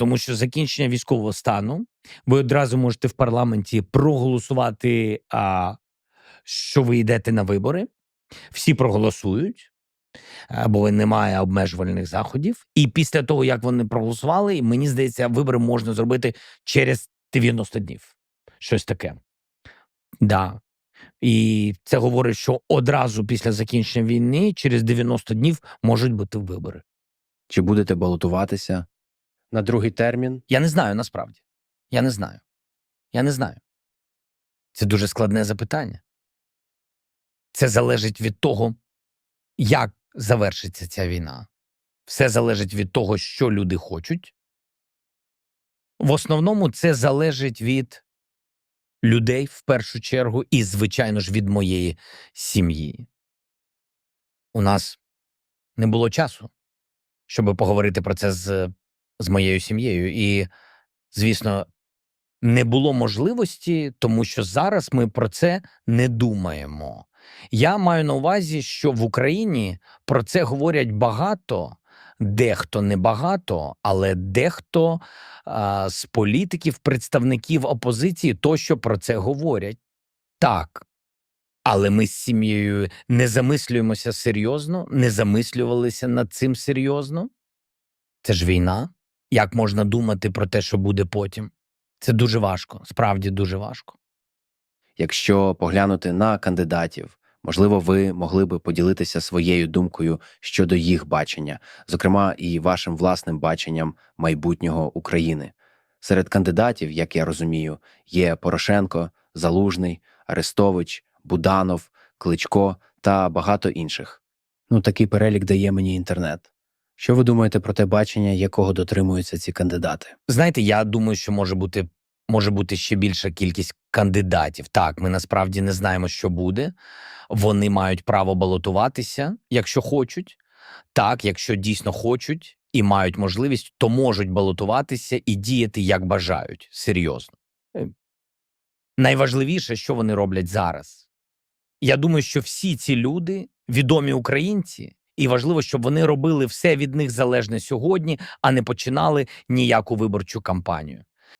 тому що закінчення військового стану ви одразу можете в парламенті проголосувати, а, що ви йдете на вибори. Всі проголосують, бо немає обмежувальних заходів. І після того, як вони проголосували, мені здається, вибори можна зробити через 90 днів. Щось таке. Да. І це говорить, що одразу після закінчення війни, через 90 днів, можуть бути вибори. Чи будете балотуватися на другий термін? Я не знаю насправді. Я не знаю. Я не знаю. Це дуже складне запитання. Це залежить від того, як завершиться ця війна. Все залежить від того, що люди хочуть. В основному це залежить від людей в першу чергу, і, звичайно ж, від моєї сім'ї. У нас не було часу, щоб поговорити про це з, з моєю сім'єю. І, звісно, не було можливості, тому що зараз ми про це не думаємо. Я маю на увазі, що в Україні про це говорять багато, дехто не багато, але дехто а, з політиків, представників опозиції тощо про це говорять. Так. Але ми з сім'єю не замислюємося серйозно, не замислювалися над цим серйозно. Це ж війна. Як можна думати про те, що буде потім? Це дуже важко, справді дуже важко. Якщо поглянути на кандидатів, можливо, ви могли би поділитися своєю думкою щодо їх бачення, зокрема і вашим власним баченням майбутнього України. Серед кандидатів, як я розумію, є Порошенко, Залужний, Арестович, Буданов, Кличко та багато інших. Ну, такий перелік дає мені інтернет. Що ви думаєте про те бачення, якого дотримуються ці кандидати? Знаєте, я думаю, що може бути, може бути ще більша кількість кандидатів. Так, ми насправді не знаємо, що буде. Вони мають право балотуватися, якщо хочуть. Так, якщо дійсно хочуть і мають можливість, то можуть балотуватися і діяти як бажають. Серйозно. Е, Найважливіше, що вони роблять зараз. Я думаю, що всі ці люди відомі українці, і важливо, щоб вони робили все від них залежне сьогодні, а не починали ніяку виборчу кампанію.